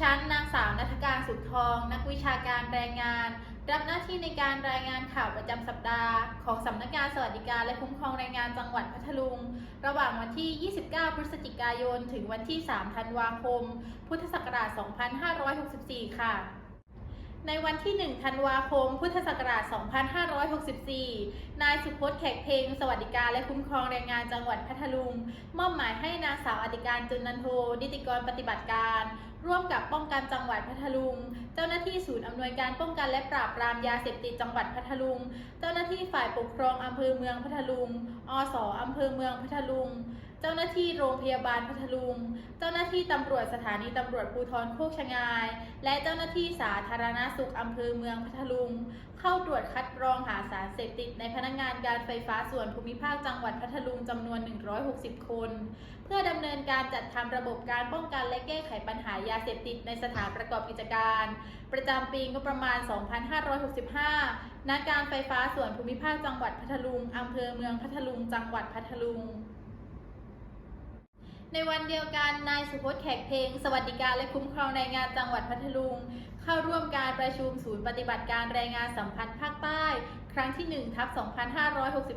ฉันนางสาวนัทการสุขทอง นักวิชาการแรงงาน รับหน้าที่ในการรายงานข่าวประจำสัปดาห์ ของสำนักงานสวัสดิการและคุ้มครองแรงงานจังหวัดพัทลุง ระหว่างวันที่ 29 พฤศจิกายน ถึงวันที่ 3 ธันวาคม พุทธศักราช 2564 ค่ะ ในวันที่ 1 ธันวาคม พุทธศักราช 2564 นายสุพจน์แขกเพลง สวัสดิการและคุ้มครองแรงงานจังหวัดพัทลุง มอบหมายให้นางสาวอธิการจุนนันโท นิติกรปฏิบัติการ ร่วมกับป้องกันจังหวัดพัทลุง เจ้าหน้าที่ศูนย์อำนวยการป้องกันและปราบปรามยาเสพติดจังหวัดพัทลุง เจ้าหน้าที่ฝ่ายปกครองอำเภอเมืองพัทลุง อสอำเภอเมืองพัทลุง เจ้าหน้าที่โรงพยาบาลพัทลุง เจ้าหน้าที่ตำรวจสถานีตำรวจภูธรโคกชะงาย และเจ้าหน้าที่สาธารณสุขอำเภอเมืองพัทลุง เข้าตรวจคัดกรองหาสารเสพติดในพนักงานการไฟฟ้าส่วนภูมิภาคจังหวัดพัทลุงจำนวน 160 คน เพื่อดำเนินการจัดทำระบบการป้องกันและแก้ไขปัญหายาเสพติดในสถานประกอบกิจการ ประจำปีงบประมาณ 2565ณการไฟฟ้าส่วนภูมิภาคจังหวัดพัทลุงอำเภอเมืองพัทลุง จังหวัดพัทลุง ในวันเดียวกันนายสุพจน์แขกเพลง สวัสดิการและคุ้มครองแรงงานจังหวัดพัทลุง เข้าร่วมการประชุมศูนย์ปฏิบัติการแรงงานสัมพันธ์ภาคใต้ ครั้งที่1ทับ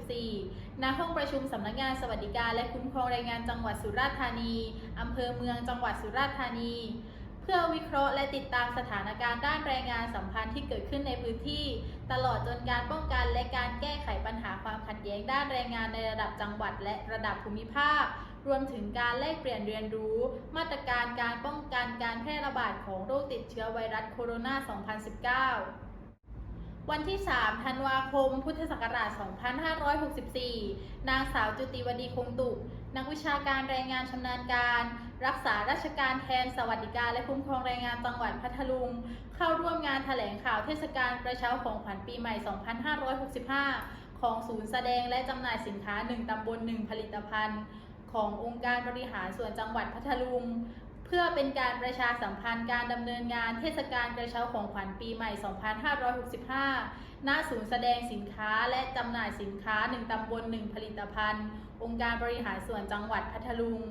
2564 ณ ห้องประชุมสำนักงานสวัสดิการและคุ้มครองแรงงานจังหวัดสุราษฎร์ธานีอำเภอเมืองจังหวัดสุราษฎร์ธานี พื่อวิเคราะห์และติดตามสถานการณ์ด้านแรงงานสัมพันธ์ที่เกิดขึ้นในพื้นที่ ตลอดจนการป้องกันและการแก้ไขปัญหาความขัดแย้งด้านแรงงานในระดับจังหวัดและระดับภูมิภาค รวมถึงการแลกเปลี่ยนเรียนรู้ มาตรการการป้องกันการแพร่ระบาดของโรคติดเชื้อไวรัสโคโรนา 2019 วันที่ 3 ธันวาคม พุทธศักราช 2564 นางสาวจุติวดีคงตุกนักวิชาการแรงงานชำนาญการ รักษาราชการแทนสวัสดิการและคุ้มครองแรงงานจังหวัดพัทลุง เข้าร่วมงานแถลงข่าวเทศกาลกระเช้าของขวัญปีใหม่ 2565 ของศูนย์แสดงและจำหน่ายสินค้า 1ตำบล 1 ผลิตภัณฑ์ ขององค์การบริหารส่วนจังหวัดพัทลุง พื่อเป็นการประชาสัมพันธ์การดำเนินงานเทศกาลกระเช้าของขวัญปีใหม่ 2565 ณ ศูนย์แสดงสินค้าและจำหน่ายสินค้า 1ตำบล 1 ผลิตภัณฑ์ องค์การบริหารส่วนจังหวัดพัทลุง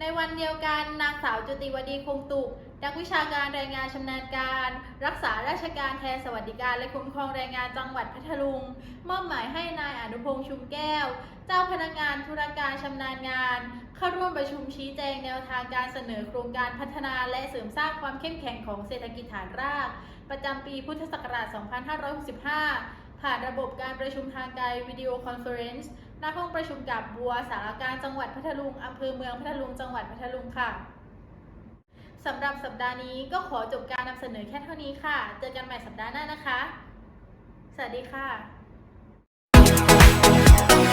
ในวันเดียวกันนางสาวจุติวดีคงตุกนักวิชาการแรงงานชำนาญการ รักษาราชการแทนสวัสดิการและคุ้มครองแรงงานจังหวัดพัทลุง มอบหมายให้นายอนุพงษ์ชุมแก้ว เจ้าพนักงานธุรการชำนาญงาน เข้าร่วมประชุมชี้แจงแนวทางการเสนอโครงการพัฒนาและเสริมสร้างความเข้มแข็งของเศรษฐกิจฐานราก ประจำปีพุทธศักราช 2565 ผ่านระบบการประชุมทางไกลวิดีโอคอนเฟอเรนซ์ณห้องประชุมกับบัวสารการจังหวัดพัทลุงอำเภอเมืองพัทลุงจังหวัดพัทลุงค่ะสำหรับสัปดาห์นี้ก็ขอจบการนำเสนอแค่เท่านี้ค่ะ เจอกันใหม่สัปดาห์หน้านะคะ สวัสดีค่ะ